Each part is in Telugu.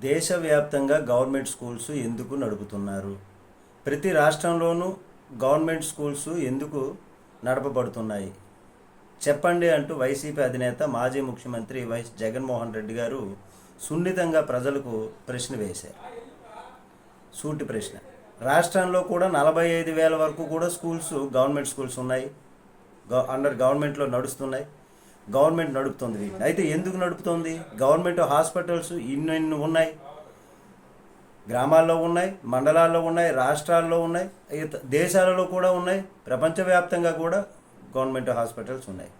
దేశవ్యాప్తంగా గవర్నమెంట్ స్కూల్స్ ఎందుకు నడుపుతున్నారు? ప్రతి రాష్ట్రంలోనూ గవర్నమెంట్ స్కూల్స్ ఎందుకు నడపబడుతున్నాయి? చెప్పండి అంటూ వైసీపీ అధినేత మాజీ ముఖ్యమంత్రి వైఎస్ జగన్మోహన్ రెడ్డి గారు సున్నితంగా ప్రజలకు ప్రశ్న వేశారు. సూటి ప్రశ్న. రాష్ట్రంలో కూడా నలభై ఐదు వేల వరకు కూడా స్కూల్స్ గవర్నమెంట్ స్కూల్స్ ఉన్నాయి. గవ అండర్ గవర్నమెంట్లో నడుస్తున్నాయి. గవర్నమెంట్ నడుపుతుంది అయితే ఎందుకు నడుపుతుంది? గవర్నమెంట్ హాస్పిటల్స్ ఇన్ని ఇన్ని ఉన్నాయి. గ్రామాల్లో ఉన్నాయి మండలాల్లో ఉన్నాయి రాష్ట్రాల్లో ఉన్నాయి దేశాలలో కూడా ఉన్నాయి ప్రపంచవ్యాప్తంగా కూడా గవర్నమెంట్ హాస్పిటల్స్ ఉన్నాయి.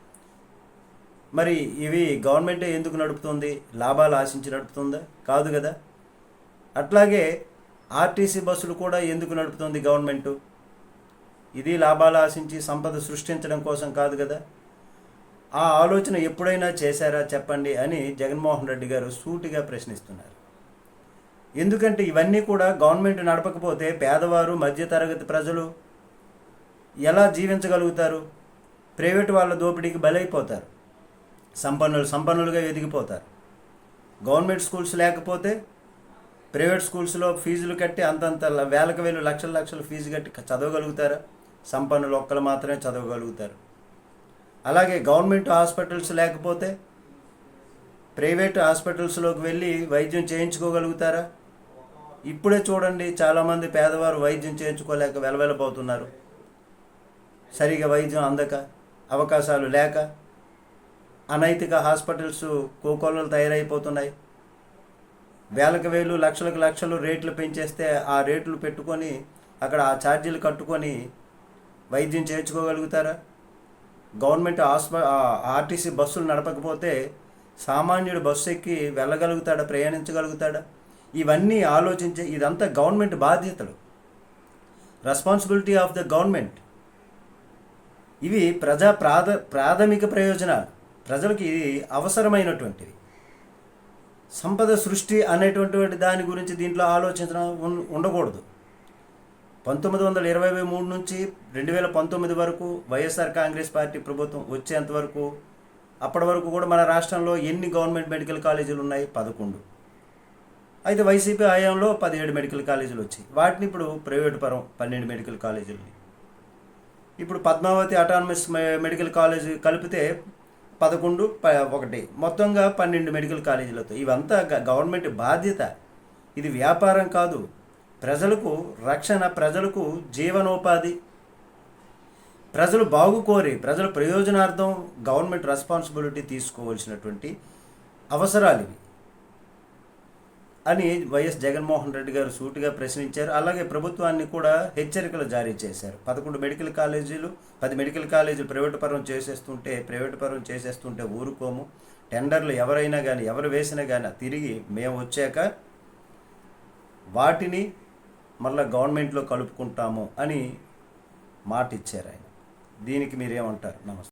మరి ఇవి గవర్నమెంటే ఎందుకు నడుపుతుంది? లాభాలు ఆశించి నడుపుతుందా? కాదు కదా. అట్లాగే ఆర్టీసీ బస్సులు కూడా ఎందుకు నడుపుతుంది గవర్నమెంటు? ఇది లాభాలు ఆశించి సంపద సృష్టించడం కోసం కాదు కదా. ఆ ఆలోచన ఎప్పుడైనా చేశారా చెప్పండి అని జగన్మోహన్ రెడ్డి గారు సూటిగా ప్రశ్నిస్తున్నారు. ఎందుకంటే ఇవన్నీ కూడా గవర్నమెంట్ నడపకపోతే పేదవారు మధ్యతరగతి ప్రజలు ఎలా జీవించగలుగుతారు? ప్రైవేట్ వాళ్ళ దోపిడీకి బలైపోతారు. సంపన్నులు సంపన్నులుగా ఎదిగిపోతారు. గవర్నమెంట్ స్కూల్స్ లేకపోతే ప్రైవేట్ స్కూల్స్లో ఫీజులు కట్టి అంతంత వేలకు వేలు లక్షల లక్షల ఫీజు కట్టి చదవగలుగుతారా? సంపన్నులు ఒక్కరు మాత్రమే చదవగలుగుతారు. అలాగే గవర్నమెంట్ హాస్పిటల్స్ లేకపోతే ప్రైవేట్ హాస్పిటల్స్లోకి వెళ్ళి వైద్యం చేయించుకోగలుగుతారా? ఇప్పుడే చూడండి చాలామంది పేదవారు వైద్యం చేయించుకోలేక వెలవెలబోతున్నారు సరిగా వైద్యం అందక అవకాశాలు లేక అనైతిక హాస్పిటల్స్ కోకొల్లలు తయారైపోతున్నాయి. వేలకు వేలు లక్షలకు లక్షలు రేట్లు పెంచేస్తే ఆ రేట్లు పెట్టుకొని అక్కడ ఆ ఛార్జీలు కట్టుకొని వైద్యం చేయించుకోగలుగుతారా? గవర్నమెంట్ ఆస్ప ఆర్టీసీ బస్సులు నడపకపోతే సామాన్యుడు బస్సు ఎక్కి వెళ్ళగలుగుతాడా ప్రయాణించగలుగుతాడా? ఇవన్నీ ఆలోచించే ఇదంతా గవర్నమెంట్ బాధ్యతలు. Responsibility of the government. ఇవి ప్రజా ప్రాథ ప్రాథమిక ప్రయోజనాలు. ప్రజలకు ఇది అవసరమైనటువంటివి సంపద సృష్టి అనేటువంటి దాని గురించి దీంట్లో ఆలోచించడం ఉండకూడదు. పంతొమ్మిది వందల ఇరవై మూడు నుంచి రెండు వేల పంతొమ్మిది వరకు వైఎస్ఆర్ కాంగ్రెస్ పార్టీ ప్రభుత్వం వచ్చేంత వరకు అప్పటి వరకు కూడా మన రాష్ట్రంలో ఎన్ని గవర్నమెంట్ మెడికల్ కాలేజీలు ఉన్నాయి? పదకొండు. అయితే వైసీపీ హయాంలో పదిహేడు మెడికల్ కాలేజీలు వచ్చాయి. వాటిని ఇప్పుడు ప్రైవేట్ పరం పన్నెండు మెడికల్ కాలేజీలు. ఇప్పుడు పద్మావతి అటానమస్ మెడికల్ కాలేజ్ కలిపితే పదకొండు ప ఒకటి. మొత్తంగా పన్నెండు మెడికల్ కాలేజీలతో ఇవంతా గ- గవర్నమెంట్ బాధ్యత. ఇది వ్యాపారం కాదు. ప్రజలకు రక్షణ ప్రజలకు జీవనోపాధి. ప్రజలు బాగు కోరి ప్రజల ప్రయోజనార్థం గవర్నమెంట్ రెస్పాన్సిబిలిటీ తీసుకోవాల్సినటువంటి అవసరాలు ఇవి. అని వైఎస్ జగన్మోహన్ రెడ్డి గారు సూటిగా ప్రశ్నించారు. అలాగే ప్రభుత్వాన్ని కూడా హెచ్చరికలు జారీ చేశారు. పదకొండు మెడికల్ కాలేజీలు పది మెడికల్ కాలేజీలు ప్రైవేట్ పరం చేసేస్తుంటే ప్రైవేట్ పరం చేసేస్తుంటే ఊరుకోము. టెండర్లు ఎవరైనా కానీ ఎవరు వేసినా కానీ తిరిగి మేము వచ్చాక వాటిని మళ్ళీ గవర్నమెంట్లో కలుపుకుంటాము అని మాట ఇచ్చారు ఆయన. దీనికి మీరేమంటారు? నమస్తే.